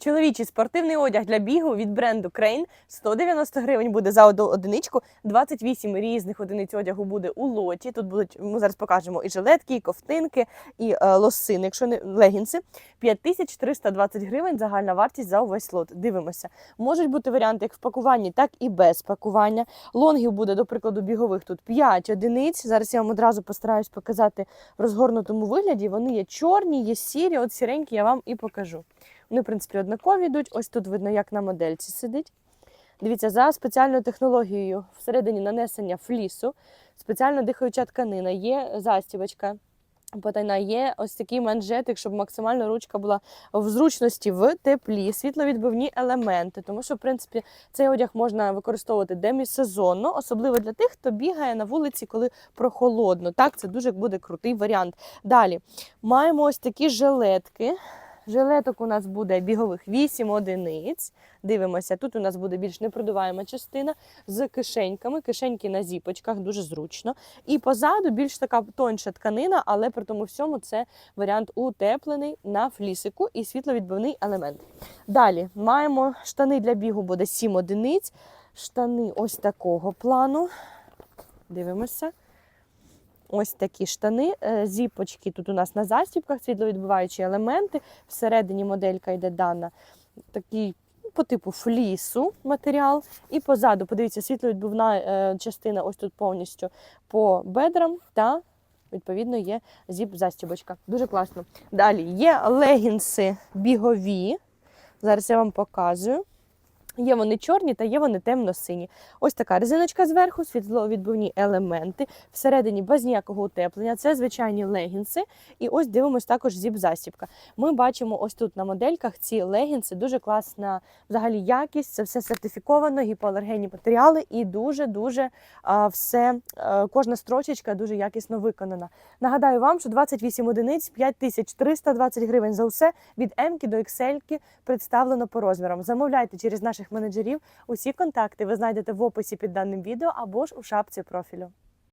Чоловічий спортивний одяг для бігу від бренду Crane 190 гривень буде за одиничку. 28 різних одиниць одягу буде у лоті. Тут будуть ми зараз покажемо і жилетки, і ковтинки, і е, лосини, якщо не легінси. 5320 гривень загальна вартість за увесь лот. Дивимося. Можуть бути варіанти як в пакуванні, так і без пакування. Лонгів буде, до прикладу, бігових тут 5 одиниць. Зараз я вам одразу постараюсь показати в розгорнутому вигляді. Вони є чорні, є сірі. От сіренькі я вам і покажу. Вони, в принципі, однакові йдуть. Ось тут видно, як на модельці сидить. Дивіться, за спеціальною технологією всередині нанесення флісу, спеціально дихаюча тканина, є застібочка. Потайна є ось такий манжетик, щоб максимально ручка була в зручності в теплі, світловідбивні елементи, тому що, в принципі, цей одяг можна використовувати демісезонно, особливо для тих, хто бігає на вулиці, коли прохолодно. Так, це дуже буде крутий варіант. Далі маємо ось такі жилетки. Жилеток у нас буде бігових 8 одиниць. Дивимося, тут у нас буде більш непродуваема частина з кишеньками, кишеньки на зіпочках, дуже зручно. І позаду більш така тонша тканина, але при тому всьому це варіант утеплений на флісику і світловідбивний елемент. Далі маємо штани для бігу, буде 7 одиниць. Штани ось такого плану. Дивимося. Ось такі штани, Е, зіпочки тут у нас на застібках, світловідбиваючі елементи. Всередині моделька йде дана такий по типу флісу матеріал. І позаду, подивіться, світловідбивна е, частина ось тут повністю по бедрам та. Відповідно, є зіп-застібочка. Дуже класно. Далі є легінси бігові. Зараз я вам показую. Є вони чорні та є вони темно-сині. Ось така резиночка зверху, світловідбивні елементи. Всередині без ніякого утеплення. Це звичайні легінси. І ось дивимось також зіп-застібка. Ми бачимо ось тут на модельках ці легінси. Дуже класна взагалі якість. Це все сертифіковано, гіпоалергенні матеріали і дуже-дуже все, кожна строчечка дуже якісно виконана. Нагадаю вам, що 28 одиниць 5320 гривень за усе від М до XL представлено по розмірам. Замовляйте через наших менеджерів. Усі контакти ви знайдете в описі під даним відео або ж у шапці профілю.